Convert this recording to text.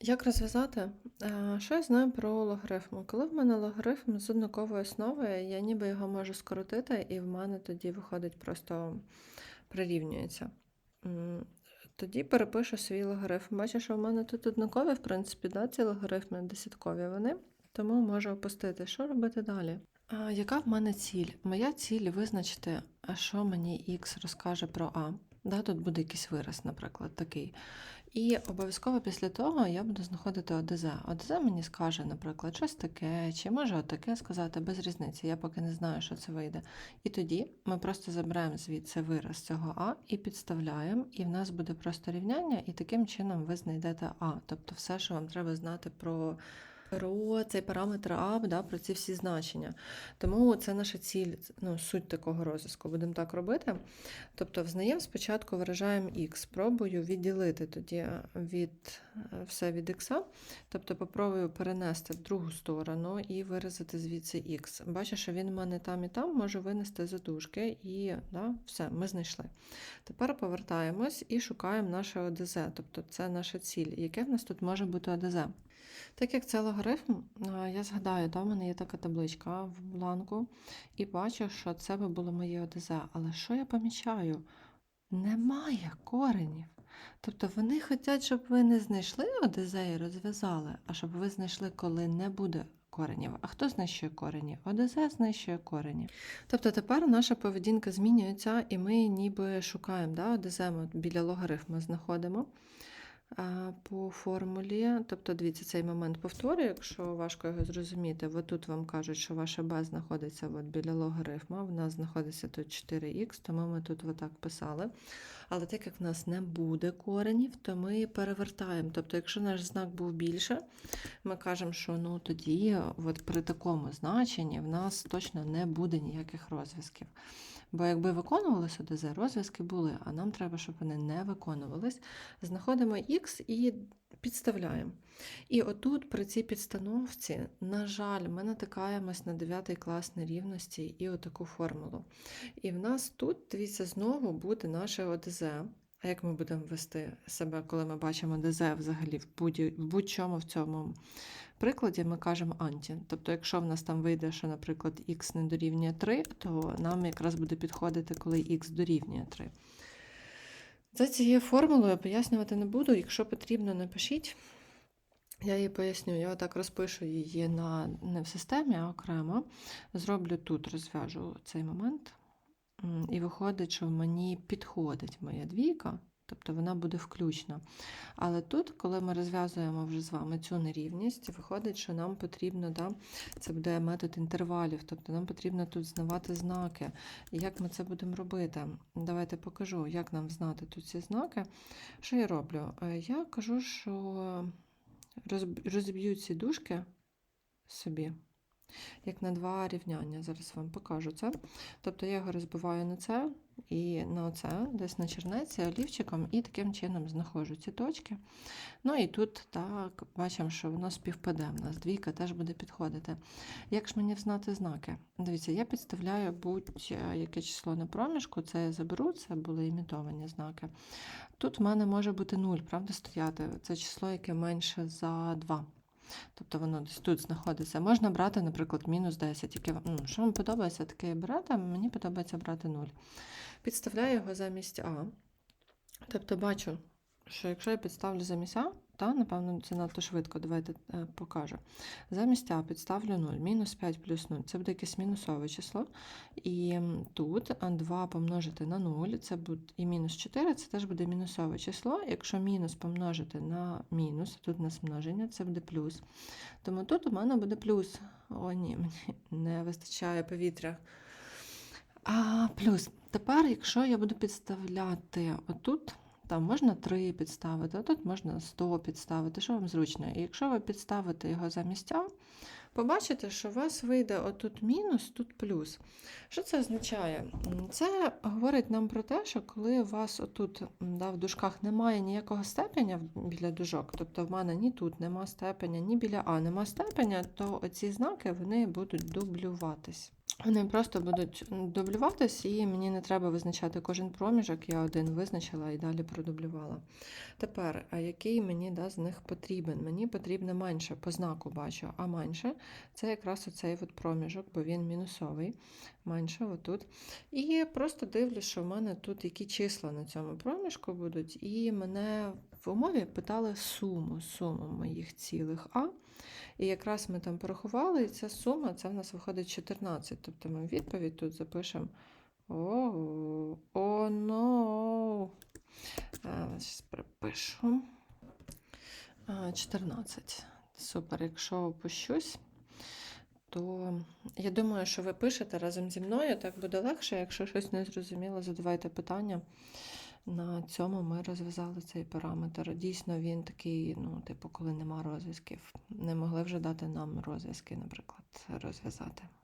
Як розв'язати? Е, Що я знаю про логарифм? Коли в мене логарифм з однакової основи, я ніби його можу скоротити, і в мене тоді виходить просто прирівнюється. Тоді перепишу свій логарифм. Бачу, що в мене тут однакові, в принципі, да, ці логарифми десяткові вони, тому можу опустити. Що робити далі? А, яка в мене ціль? Моя ціль визначити, що мені х розкаже про А. Да, тут буде якийсь вираз, наприклад, такий. І обов'язково після того я буду знаходити ОДЗ. ОДЗ мені скаже, наприклад, щось таке, чи може отаке сказати без різниці. Я поки не знаю, що це вийде. І тоді ми просто забираємо звідси вираз цього А і підставляємо, і в нас буде просто рівняння, і таким чином ви знайдете А. Тобто все, що вам треба знати про. Про цей параметр А, да, про ці всі значення. Тому це наша ціль, ну, суть такого розв'язку. Будемо так робити. Тобто, взнаємо спочатку виражаємо х, спробую відділити тоді від е, все від х, тобто попробую перенести в другу сторону і виразити звідси х. Бачу, що він в мене там і там може винести задушки, і да, все, ми знайшли. Тепер повертаємось і шукаємо наше ОДЗ, тобто це наша ціль. Яке в нас тут може бути ОДЗ? Так як це логарифм, е, я згадаю, да, в мене є така табличка в бланку, і бачу, що це би було моє ОДЗ. Але що я помічаю? Немає коренів. Тобто вони хочуть, щоб ви не знайшли ОДЗ і розв'язали, а щоб ви знайшли, коли не буде коренів. А хто знищує корені? ОДЗ знищує корені. Тобто тепер наша поведінка змінюється, і ми ніби шукаємо да, ОДЗ ми біля логарифму знаходимо по формулі. Тобто, дивіться, цей момент повторюю, якщо важко його зрозуміти. От тут вам кажуть, що ваше b знаходиться от біля логарифма, в нас знаходиться тут 4х, тому ми тут отак писали. Але так як в нас не буде коренів, то ми перевертаємо. Тобто, якщо наш знак був більше, ми кажемо, що ну тоді от при такому значенні в нас точно не буде ніяких розв'язків. Бо якби виконувалися ОДЗ, розв'язки були, а нам треба, щоб вони не виконувались. Знаходимо Х і підставляємо. І отут, при цій підстановці, на жаль, ми натикаємось на 9 клас нерівності і отаку формулу. І в нас тут, дивіться, знову буде наше ОДЗ. Як ми будемо вести себе, коли ми бачимо ДЗ взагалі в будь-чому в цьому прикладі ми кажемо анті. Тобто, якщо в нас там вийде, що, наприклад, х не дорівнює 3, то нам якраз буде підходити, коли х дорівнює 3. За цією формулою пояснювати не буду. Якщо потрібно, напишіть. Я її поясню. Я отак розпишу її на, не в системі, а окремо. Зроблю тут, розв'яжу цей момент. І виходить, що мені підходить моя двійка, тобто вона буде включна. Але тут, коли ми розв'язуємо вже з вами цю нерівність, виходить, що нам потрібно, да, це буде метод інтервалів, тобто нам потрібно тут знавати знаки. І як ми це будемо робити? Давайте покажу, як нам знати тут ці знаки. Що я роблю? Е, Я кажу, що розб- розб'ю ці дужки собі. Як на два рівняння. Зараз вам покажу це. Тобто я його розбиваю на це і на оце, десь на чернеці олівчиком, і таким чином знаходжу ці точки. Ну і тут так бачимо, що воно співпаде. У нас двійка теж буде підходити. Як ж мені взнати знаки? Дивіться, я підставляю будь-яке число на проміжку, це я заберу, це були імітовані знаки. Тут в мене може бути 0, правда, стояти. Це число, яке менше за 2. Тобто воно десь тут знаходиться. Можна брати, наприклад, мінус 10. Тільки, ну, що вам подобається, таке брати, мені подобається брати 0. Підставляю його замість А. Тобто бачу, що якщо я підставлю замість А, та, напевно, це надто швидко, давайте е, покажу. Замість А підставлю 0, мінус 5 плюс 0. Це буде якесь мінусове число. І тут а, 2 помножити на 0, це буде і мінус 4, це теж буде мінусове число. Якщо мінус помножити на мінус, тут у нас множення, це буде плюс. Тому тут у мене буде плюс. О, ні, мені не вистачає повітря. А, плюс. Тепер, якщо я буду підставляти отут, там можна 3 підставити, а тут можна 100 підставити, що вам зручно. І якщо ви підставите його замість А, побачите, що у вас вийде отут мінус, тут плюс. Що це означає? Це говорить нам про те, що коли у вас отут да, в дужках немає ніякого степеня біля дужок, тобто в мене ні тут нема степеня, ні біля А нема степеня, то оці знаки вони будуть дублюватись. Вони просто будуть дублюватись, і мені не треба визначати кожен проміжок. Я один визначила і далі продублювала. Тепер, а який мені да, з них потрібен? Мені потрібно менше, по знаку бачу, а менше це якраз оцей от проміжок, бо він мінусовий. Менше отут. І просто дивлюсь, що в мене тут які числа на цьому проміжку будуть. І мене в умові питали суму, суму моїх цілих А. І якраз ми там порахували, і ця сума це в нас виходить 14. Тобто ми відповідь тут запишемо о, о. Зараз припишу. 14. Супер, якщо опущусь, то я думаю, що ви пишете разом зі мною, так буде легше. Якщо щось не зрозуміло, задавайте питання. На цьому ми розв'язали цей параметр. Дійсно, він такий, ну, типу, коли нема розв'язків. Не могли вже дати нам розв'язки, наприклад, розв'язати.